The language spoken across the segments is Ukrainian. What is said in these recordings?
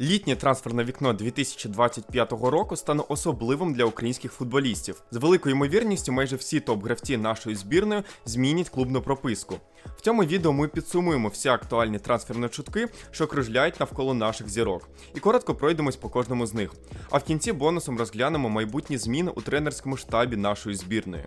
Літнє трансферне вікно 2025 року стане особливим для українських футболістів. З великою ймовірністю, майже всі топ-гравці нашої збірної змінять клубну прописку. В цьому відео ми підсумуємо всі актуальні трансферні чутки, що кружляють навколо наших зірок, і коротко пройдемось по кожному з них. А в кінці бонусом розглянемо майбутні зміни у тренерському штабі нашої збірної.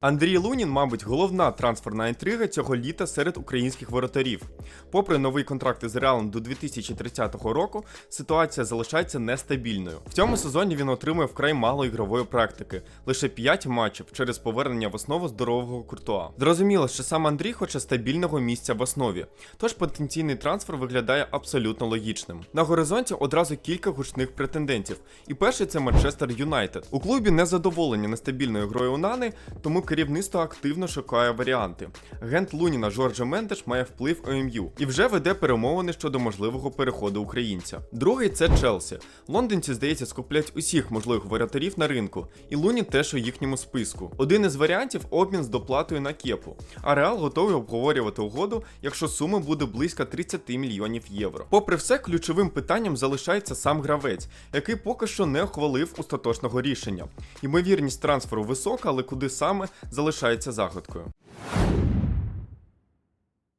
Андрій Лунін, мабуть, головна трансферна інтрига цього літа серед українських воротарів. Попри новий контракт із Реалом до 2030 року, ситуація залишається нестабільною. В цьому сезоні він отримує вкрай мало ігрової практики, лише 5 матчів через повернення в основу здорового куртуа. Зрозуміло, що сам Андрій хоче стабільного місця в основі, тож потенційний трансфер виглядає абсолютно логічним. На горизонті одразу кілька гучних претендентів. І перший це Манчестер Юнайтед. У клубі незадоволені нестабільною грою Унани, тому керівництво активно шукає варіанти. Гент Луніна Жорджа Мендеш має вплив ОМЮ і вже веде перемовини щодо можливого переходу українця. Другий це Челсі. Лондонці, здається, скуплять усіх можливих воротарів на ринку, і Лунін теж у їхньому списку. Один із варіантів обмін з доплатою на кепу. А Реал готовий обговорювати угоду, якщо сума буде близько 30 мільйонів євро. Попри все, ключовим питанням залишається сам гравець, який поки що не ухвалив остаточного рішення. Ймовірність трансферу висока, але куди саме залишається загадкою.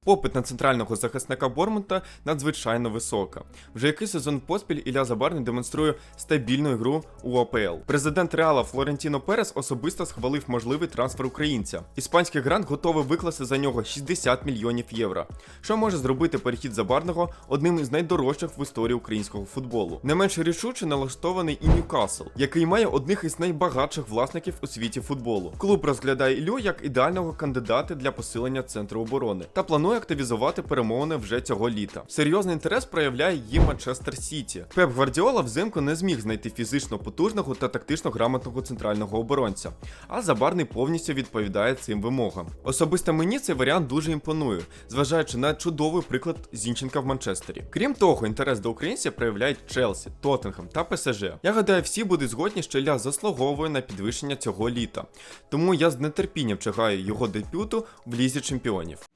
Попит на центрального захисника Бормута надзвичайно висока. Вже який сезон поспіль Ілля Забарний демонструє стабільну гру у АПЛ. Президент Реала Флорентіно Перес особисто схвалив можливий трансфер українця. Іспанський грант готовий викласти за нього 60 мільйонів євро, що може зробити перехід Забарного одним із найдорожчих в історії українського футболу. Не менш рішуче налаштований і Ньюкасл, який має одних із найбагатших власників у світі футболу. Клуб розглядає Іллю як ідеального кандидата для посилення центру оборони та планує активізувати перемовини вже цього літа. Серйозний інтерес проявляє її Манчестер Сіті. Пеп Гвардіола взимку не зміг знайти фізично потужного та тактично грамотного центрального оборонця, а Забарний повністю відповідає цим вимогам. Особисто мені цей варіант дуже імпонує, зважаючи на чудовий приклад Зінченка в Манчестері. Крім того, інтерес до українця проявляють Челсі, Тоттенхем та ПСЖ. Я гадаю, всі будуть згодні, що Ілля заслуговує на підвищення цього літа. Тому я з нетерпінням чекаю його дебюту в лізі чемпіонів.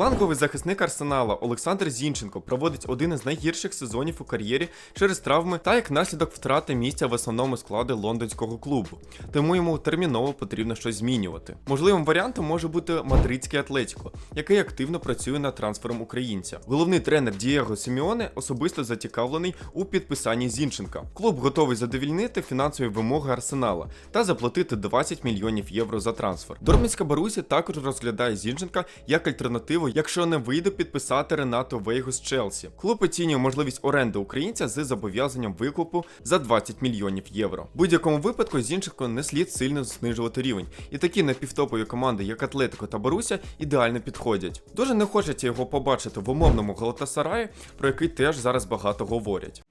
Фланговий захисник Арсенала Олександр Зінченко проводить один із найгірших сезонів у кар'єрі через травми та як наслідок втрати місця в основному складі лондонського клубу, тому йому терміново потрібно щось змінювати. Можливим варіантом може бути мадридський Атлетіко, який активно працює над трансфером українця. Головний тренер Дієго Сіміоне особисто зацікавлений у підписанні Зінченка. Клуб готовий задовільнити фінансові вимоги Арсенала та заплатити 20 мільйонів євро за трансфер. Дормінська Барусі також розглядає Зінченка як альтернативу, якщо не вийде підписати Ренато Вейгу з Челсі. Клуб оцінює можливість оренди українця з зобов'язанням викупу за 20 мільйонів євро. Будь-якому випадку Зінченко не слід сильно знижувати рівень, і такі напівтопові команди, як Атлетико та Боруся, ідеально підходять. Дуже не хочеться його побачити в умовному Галатасараї, про який теж зараз багато говорять.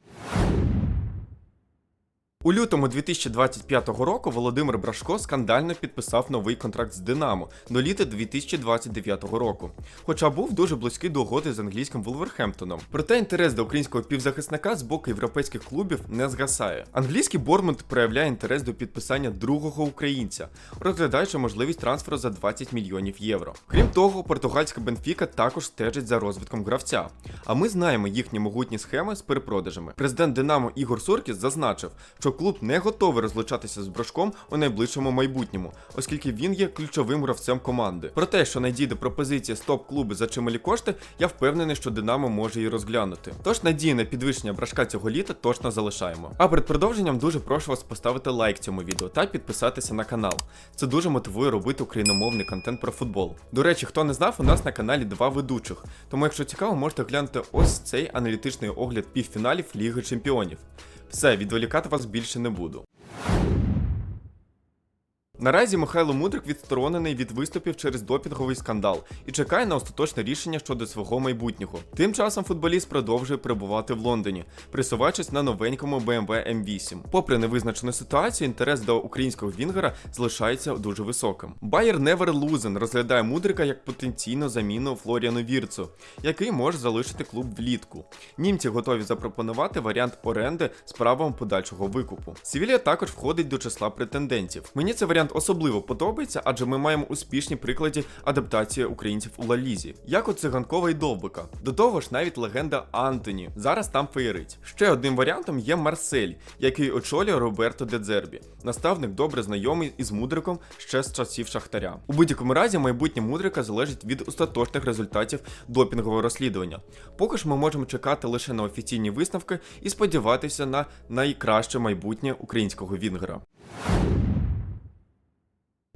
У лютому 2025 року Володимир Брашко скандально підписав новий контракт з Динамо до літа 2029 року, хоча був дуже близький до угоди з англійським Вулверхемптоном. Проте інтерес до українського півзахисника з боку європейських клубів не згасає. Англійський Бормут проявляє інтерес до підписання другого українця, розглядаючи можливість трансферу за 20 мільйонів євро. Крім того, португальська Бенфіка також стежить за розвитком гравця. А ми знаємо їхні могутні схеми з перепродажами. Президент Динамо Ігор Суркіс зазначив, що клуб не готовий розлучатися з Брашком у найближчому майбутньому, оскільки він є ключовим гравцем команди. Про те, що надійде пропозиція з топ-клуби за чималі кошти, я впевнений, що Динамо може її розглянути. Тож надії на підвищення брашка цього літа точно залишаємо. А перед продовженням дуже прошу вас поставити лайк цьому відео та підписатися на канал. Це дуже мотивує робити україномовний контент про футбол. До речі, хто не знав, у нас на каналі два ведучих. Тому, якщо цікаво, можете глянути ось цей аналітичний огляд півфіналів Ліги Чемпіонів. Все, відволікати вас більше не буду. Наразі Михайло Мудрик відсторонений від виступів через допінговий скандал і чекає на остаточне рішення щодо свого майбутнього. Тим часом футболіст продовжує перебувати в Лондоні, присуваючись на новенькому BMW M8. Попри невизначену ситуацію, інтерес до українського вінгера залишається дуже високим. Байер Невер Лузен розглядає Мудрика як потенційну заміну Флоріану Вірцу, який може залишити клуб влітку. Німці готові запропонувати варіант оренди з правом подальшого викупу. Севілія також входить до числа претендентів. Мені цей варіант варіант особливо подобається, адже ми маємо успішні приклади адаптації українців у Лалізі, як у циганкова і довбика. До того ж, навіть легенда Антоні зараз там феєрить. Ще одним варіантом є Марсель, який очолює Роберто Дедзербі, наставник добре знайомий із мудриком ще з часів Шахтаря. У будь-якому разі майбутнє мудрика залежить від остаточних результатів допінгового розслідування. Поки ж ми можемо чекати лише на офіційні висновки і сподіватися на найкраще майбутнє українського вінгера.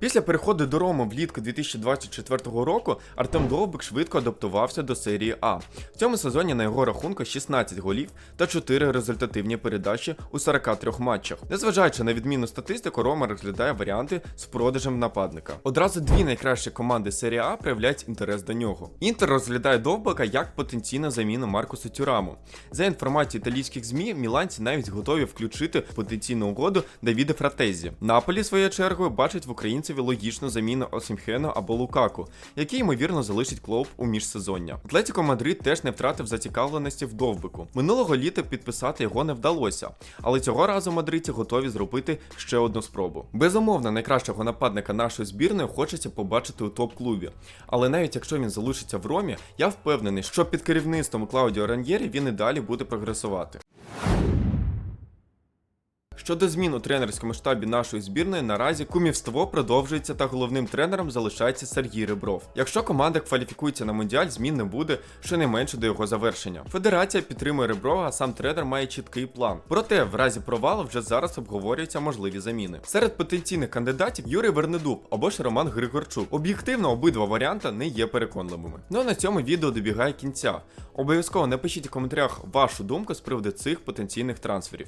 Після переходу до Роми влітку 2024 року Артем Довбик швидко адаптувався до серії А. В цьому сезоні на його рахунку 16 голів та 4 результативні передачі у 43 матчах. Незважаючи на відмінну статистику, Рома розглядає варіанти з продажем нападника. Одразу дві найкращі команди серії А проявляють інтерес до нього. Інтер розглядає Довбика як потенційну заміну Маркусу Тюраму. За інформацією італійських ЗМІ, міланці навіть готові включити потенційну угоду Давіда Фратезі. Наполі, своєю чергою, бачить в українцеві логічну заміну Осімхену або Лукаку, який ймовірно залишить клуб у міжсезоння. Атлетіко Мадрид теж не втратив зацікавленості в довбику. Минулого літа підписати його не вдалося, але цього разу мадридці готові зробити ще одну спробу. Безумовно, найкращого нападника нашої збірної хочеться побачити у топ-клубі. Але навіть якщо він залишиться в Ромі, я впевнений, що під керівництвом Клаудіо Раньєрі він і далі буде прогресувати. Щодо змін у тренерському штабі нашої збірної, наразі кумівство продовжується та головним тренером залишається Сергій Ребров. Якщо команда кваліфікується на мундіаль, змін не буде щонайменше до його завершення. Федерація підтримує Реброва, а сам тренер має чіткий план. Проте, в разі провалу вже зараз обговорюються можливі заміни. Серед потенційних кандидатів Юрій Вернедуб або ж Роман Григорчук. Об'єктивно, обидва варіанти не є переконливими. Ну а на цьому відео добігає кінця. Обов'язково напишіть у коментарях вашу думку з приводу цих потенційних трансферів.